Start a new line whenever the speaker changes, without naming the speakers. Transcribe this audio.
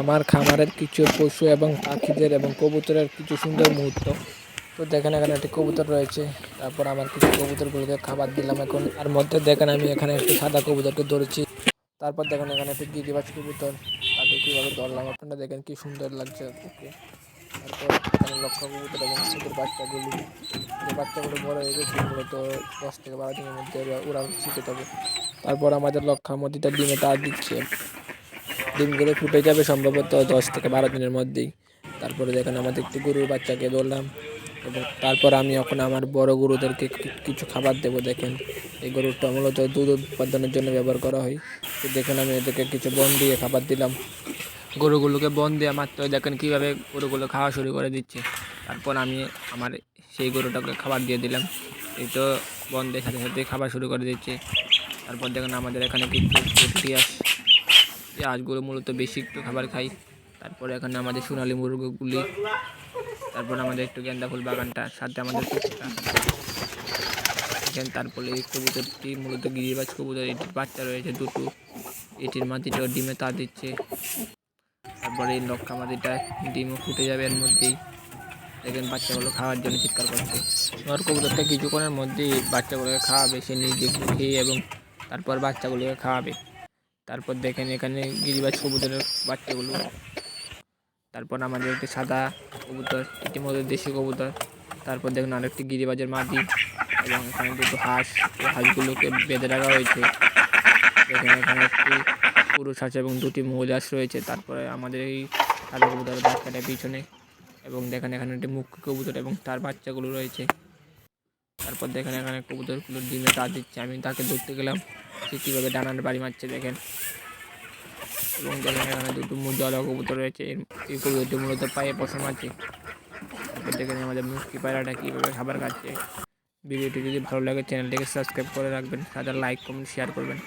আমার খামারের কিছু পশু এবং পাখিদের এবং কবুতরের কিছু সুন্দর মুহূর্ত। তো দেখেন, এখানে একটি কবুতর রয়েছে। তারপর আমার কিছু কবুতরগুলোকে খাবার দিলাম এখন। আর মধ্যে দেখেন, আমি এখানে একটি সাদা কবুতরকে ধরেছি। তারপর দেখেন, এখানে একটি গিরিবাজ কবুতর। তাকে কীভাবে ধরলাম আপনারা দেখেন, কি সুন্দর লাগছে ওকে। তারপর এখানে লক্ষ্য কবুতর এবং ছোটোর বাচ্চাগুলো। বাচ্চাগুলো বড় হয়ে গেছে মূলত দশ থেকে বারো দিনের মধ্যে উড়ান শিখে যাবে। তারপর আমাদের লক্ষা মধ্যে ডিমে তা দিচ্ছে। ডিমগুলো ফুটে যাবে সম্ভবত দশ থেকে বারো দিনের মধ্যেই। তারপরে দেখেন আমাদের একটি গরুর বাচ্চাকে ধরলাম এবং তারপর আমি এখন আমার বড় গরুদেরকে কিছু খাবার দেবো দেখেন। এই গরুটা মূলত দুধ উৎপাদনের জন্য ব্যবহার করা হয়। তো দেখেন আমি এদেরকে কিছু বন দিয়ে খাবার দিলাম। গরুগুলোকে বন দিয়ে মাত্র দেখেন কীভাবে গরুগুলো খাওয়া শুরু করে দিচ্ছে। তারপর আমি আমার সেই গরুটাকে খাবার দিয়ে দিলাম। এই তো বন দিয়ে সাথে সাথে খাবার শুরু করে দিচ্ছে। তারপর দেখেন আমাদের এখানে কিছু পেঁয়াজগুলো মূলত বেশি একটু খাবার খাই। তারপরে এখানে আমাদের সোনালি মুরগিগুলি, তারপর আমাদের একটু গেন্দা ফুল বাগানটা, সাথে আমাদের তারপরে এই কবুতরটি মূলত গিরিবাজ কবুতর, এটির বাচ্চা রয়েছে দুটো। এটির মাটিটাও ডিমে তা দিচ্ছে। তারপরে এই লক্ষা মাটিটা ডিমও ফুটে যাবে এর মধ্যেই। দেখেন বাচ্চাগুলো খাওয়ার জন্য চিৎকার করছে। নর কবুতরটা কিছুক্ষণের মধ্যেই বাচ্চাগুলোকে খাওয়াবে, সে নিজে খেয়ে এবং তারপর বাচ্চাগুলোকে খাওয়াবে। তারপর দেখেন এখানে গিরিবাজ কবুতরের বাচ্চাগুলো। তারপর আমাদের একটি সাদা কবুতর, ইতিমধ্যে দেশি কবুতর। তারপর দেখুন আরেকটি গিরিবাজের মাটি এবং এখানে দুটো হাঁস হাঁসগুলোকে বেঁধে রাখা হয়েছে। দেখেন এখানে একটি পুরুষ হাঁস এবং দুটি মহিলা হাঁস রয়েছে। তারপরে আমাদের এই সাদা কবুতরের বাচ্চাটা পিছনে এবং দেখেন এখানে একটি মুখ্য কবুতর এবং তার বাচ্চাগুলো রয়েছে। তারপর দেখেন এখানে কবুতরগুলো ডিমে তা দিচ্ছে। আমি তাকে ধরতে গেলাম, সে কীভাবে ডানার বাড়ি মারছে দেখেন। এবং দেখেন এখানে দুটো জল কবুতর রয়েছে। এই কবুতরটি মূলত পায়ে পশম আছে। তারপর দেখেন আমাদের মুক্তি পায়রাটা কীভাবে খাবার খাচ্ছে। ভিডিওটি যদি ভালো লাগে, চ্যানেলটিকে সাবস্ক্রাইব করে রাখবেন তাদের লাইক, কমেন্ট শেয়ার করবেন।